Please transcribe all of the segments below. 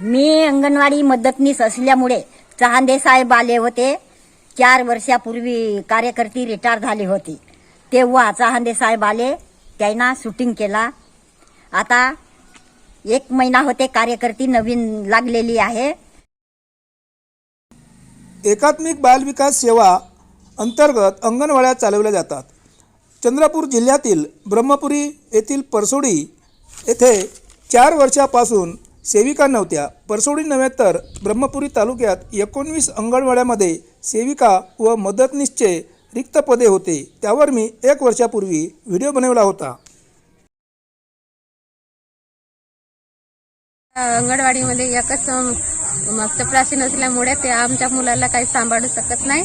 मी अंगणवाडी मदतनीस असल्यामुळे चहांदे साहेब आले होते. चार वर्षापूर्वी कार्यकर्ती रिटायर झाली होती. तेव्हा चहांदे साहेब आले त्यांना शूटिंग केला. आता एक महिना होते कार्यकर्ती नवीन लागलेली आहे. एकात्मिक बालविकास सेवा अंतर्गत अंगणवाड्या चालवल्या जातात. चंद्रपूर जिल्ह्यातील ब्रह्मपुरी येथील परसोडी येथे चार वर्षापासून सेविका नव्हत्या. परसोडी नव्हे तर ब्रह्मपुरी तालुक्यात एकोणवीस अंगणवाड्यामध्ये सेविका व मदतनीसचे रिक्त पदे होते. त्यावर मी एक वर्षापूर्वी व्हिडिओ बनवला होता. अंगणवाडीमध्ये एकच अं, चपराशी नसल्यामुळे ते आमच्या मुलाला काही सांभाळू शकत नाही.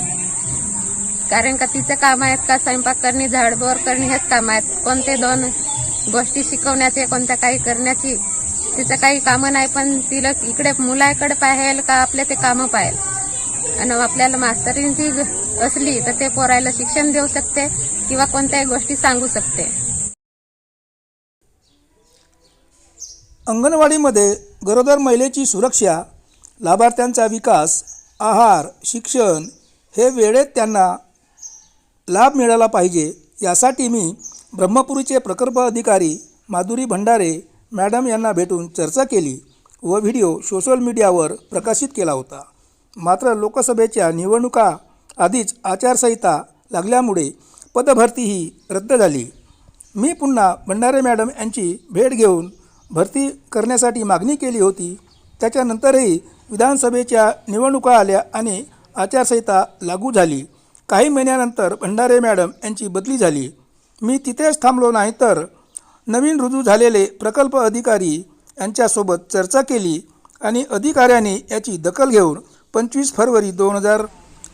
कारण का तिचं काम आहेत का स्वयंपाक करणे झाडबोर करणे हेच काम आहेत. कोणते दोन गोष्टी शिकवण्याचे कोणत्या काही करण्याची तिचं काही कामं नाही पण तिला इकडे मुलाकडे पाहेल का आपले ते कामं पाहेल आणि आपल्याला मास्तरींची असली तर ते पोरायला शिक्षण देऊ शकते किंवा कोणत्याही गोष्टी सांगू शकते. अंगणवाडीमध्ये गरोदर महिलेची सुरक्षा लाभार्थ्यांचा विकास आहार शिक्षण हे वेळेत त्यांना लाभ मिळाला पाहिजे. यासाठी मी ब्रह्मपुरीचे प्रकल्प अधिकारी माधुरी भंडारे मॅडम यांना भेटून चर्चा केली व व्हिडिओ सोशल मीडियावर प्रकाशित केला होता. मात्र लोकसभेच्या निवडणुका आधीच आचारसंहिता लागल्यामुळे पदभरती ही रद्द झाली. मी पुन्हा भंडारे मॅडम यांची भेट घेऊन भरती करण्यासाठी मागणी केली होती. त्याच्यानंतरही विधानसभेच्या निवडणुका आल्या आणि आचारसंहिता लागू झाली. काही महिन्यानंतर भंडारे मॅडम यांची बदली झाली. मी तिथेच थांबलो नाही तर नवीन रुजू झालेले प्रकल्प अधिकारी यांच्यासोबत चर्चा केली आणि अधिकाऱ्यांनी याची दखल घेऊन पंचवीस फरवरी दोन हजार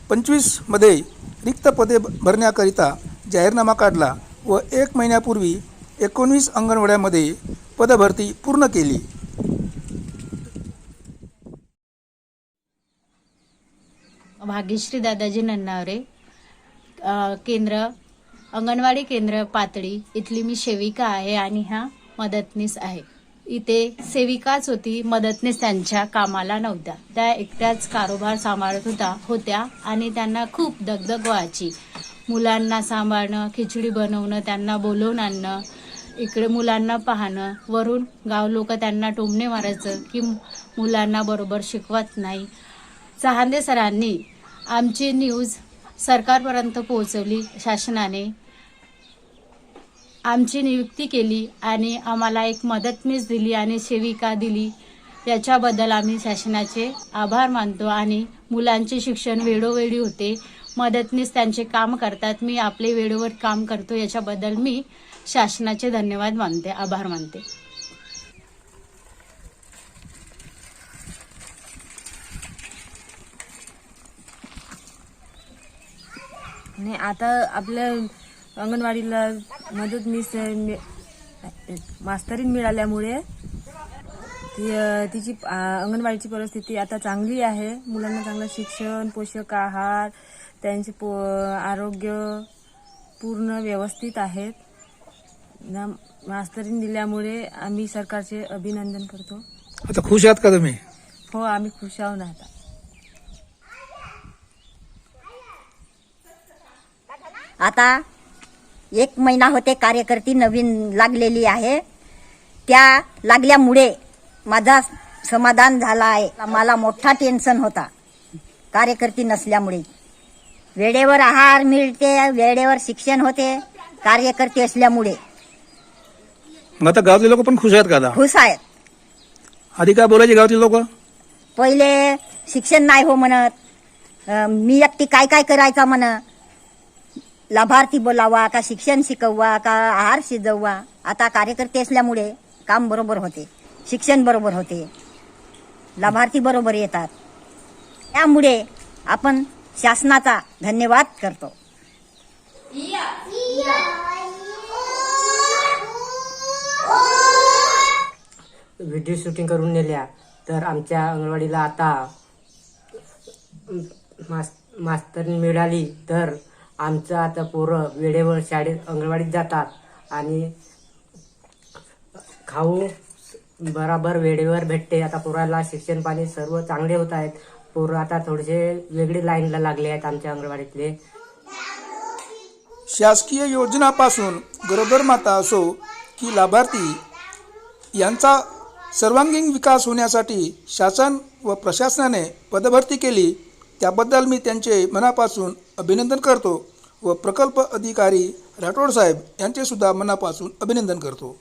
पंचवीसमध्ये रिक्त पदे भरण्याकरिता जाहीरनामा काढला व एक महिन्यापूर्वी एकोणवीस अंगणवाड्यामध्ये पदभरती पूर्ण केली. भाग्यश्री दादाजी नन्नावरे केंद्र अंगणवाडी केंद्र पातळी. इथली मी सेविका आहे आणि ह्या मदतनीस आहे. इथे सेविकाच होती मदतनीस त्यांच्या कामाला नव्हत्या. त्या एकट्याच कारोबार सांभाळत होता होत्या आणि त्यांना खूप दगदग व्हायची. मुलांना सांभाळणं खिचडी बनवणं त्यांना बोलवून आणणं इकडे मुलांना पाहणं वरून गाव लोक त्यांना टोमणे मारायचं की मुलांना बरोबर शिकवत नाही. चहांदे सरांनी आमची न्यूज सरकारपर्यंत पोहोचवली शासनाने. आमची नियुक्ती केली आणि आम्हाला एक मदतनीस दिली आणि सेविका दिली. याच्याबद्दल आम्ही शासनाचे आभार मानतो आणि मुलांचे शिक्षण वेळोवेळी होते. मदतनीस त्यांचे काम करतात. मी आपले वेळेवर काम करतो. याच्याबद्दल मी शासनाचे धन्यवाद मानते आभार मानते. आणि आता आपल्या अंगणवाडीला मदतनीस मि- मास्तरीन मिळाल्यामुळे ती तिची अंगणवाडीची परिस्थिती आता चांगली आहे. मुलांना चांगलं शिक्षण पोषक आहार त्यांचे पो आरोग्य पूर्ण व्यवस्थित आहेत. ना मास्तरीन दिल्यामुळे आम्ही सरकारचे अभिनंदन करतो. आता खुश आहात का तुम्ही? हो आम्ही खुश आहोत ना आता. आता एक महिना होते कार्यकर्ती नवीन लागलेली आहे. त्या लागल्यामुळे माझा समाधान झाला आहे. मला मोठा टेन्शन होता. कार्यकर्ती नसल्यामुळे. वेळेवर आहार मिळते वेळेवर शिक्षण होते कार्यकर्ते असल्यामुळे. मग आता गावातले लोक पण खुश आहेत का आता? खुश आहेत. आधी काय बोलायचे गावातले लोक? पहिले शिक्षण नाही हो म्हणत. अं, मी एकटी काय काय करायचा म्हण लाभार्थी बोलावा का शिक्षण शिकवा का आहार शिजववा आता कार्यकर्ते असल्यामुळे काम बरोबर होते. शिक्षण बरोबर होते. लाभार्थी बरोबर येतात. त्यामुळे आपण शासनाचा धन्यवाद करतो. व्हिडिओ शूटिंग करून नेल्या तर आमच्या अंगणवाडीला आता मास मिळाली तर आमचं आता पोरं वेळेवर शाळेत अंगणवाडीत जातात आणि खाऊ बराबर वेळेवर भेटते. आता पोराला शिक्षण पाणी सर्व चांगले होत आहेत. पोरं आता थोडेसे वेगळी लाईनला लागले आहेत आमच्या अंगणवाडीतले. शासकीय योजनापासून गरोदर माता असो की लाभार्थी यांचा सर्वांगीण विकास होण्यासाठी शासन व प्रशासनाने पदभरती केली त्याबद्दल मी त्यांचे मनापासून अभिनंदन करतो. व प्रकल्प अधिकारी राठोड साहेब यांचे सुद्धा मनापासून अभिनंदन करतो.